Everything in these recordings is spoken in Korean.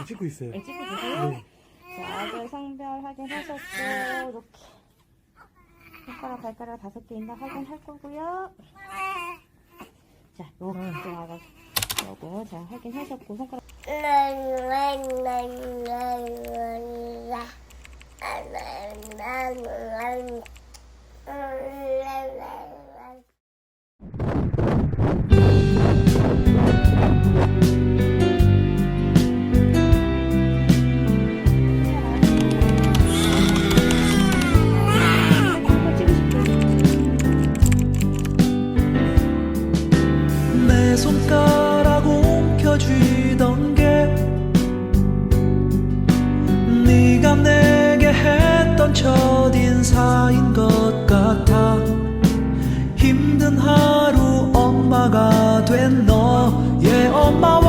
이렇게 찍고 있어요. 네, 찍고 계세요? 네. 아들 성별 확인하셨고, 이렇게. 손가락, 발가락 다섯 개 있나 확인할 거고요. 자, 요렇게 좀 알아서. 요거, 음. 자, 확인하셨고, 손가락. 힘든 하루 엄마가 된 너의 엄마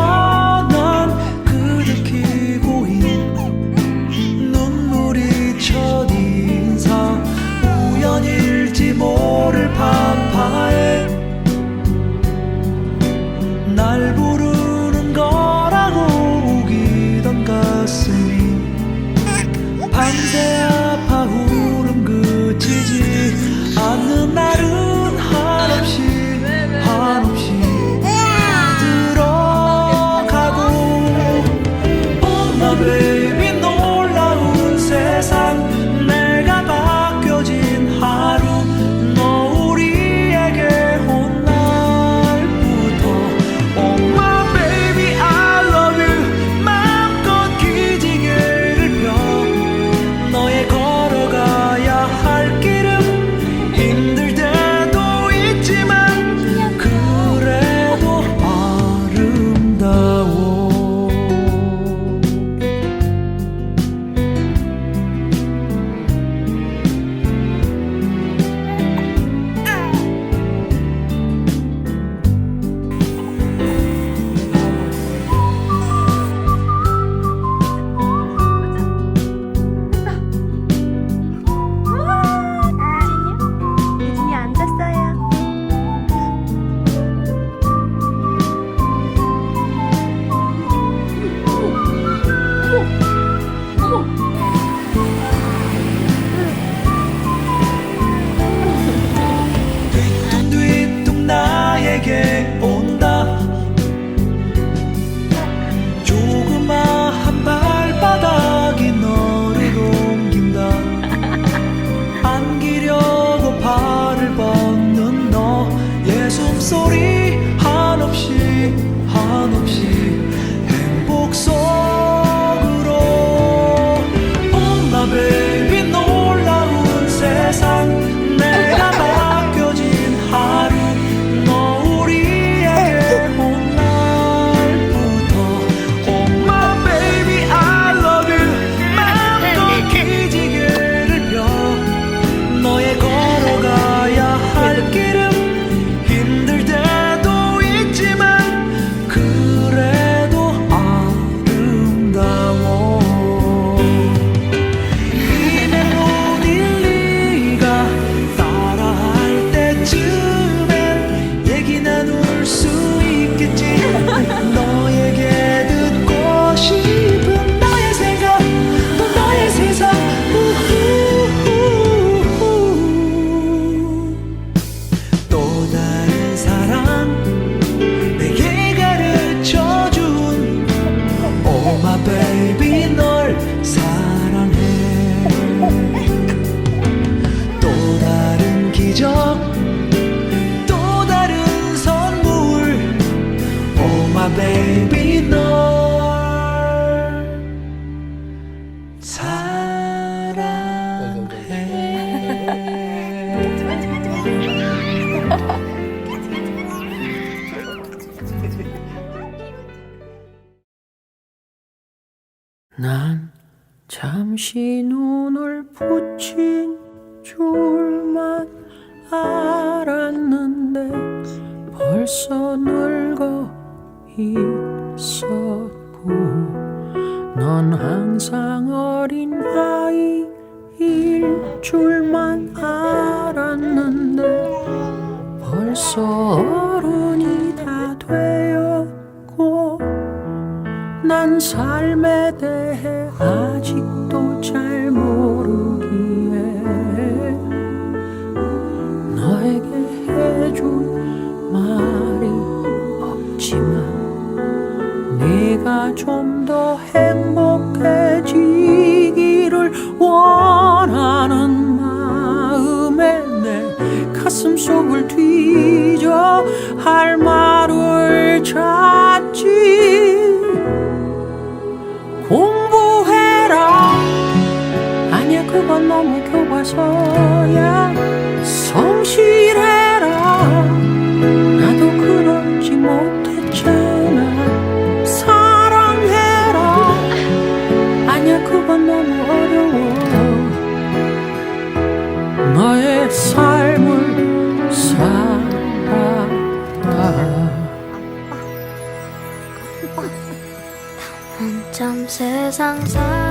기적 또 다른 선물. Oh my baby 널 사랑해. 난 잠시 눈을 붙인 줄 서 놀고 있었고 넌 항상 어린 아이일 줄만 알았는데 벌써 어른이 다 되었고 난 삶에 대해 아직도 잘 모르기에 너에게 해줄 속을 뒤져 할 말을 찾지. 공부해라. 아니야 그건 너무 교과서야. 완전 세상 사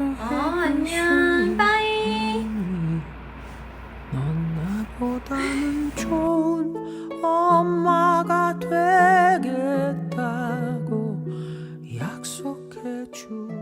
어, 안녕. 빠이. 넌 나보다는 좋은 엄마가 되겠다고 약속해 주.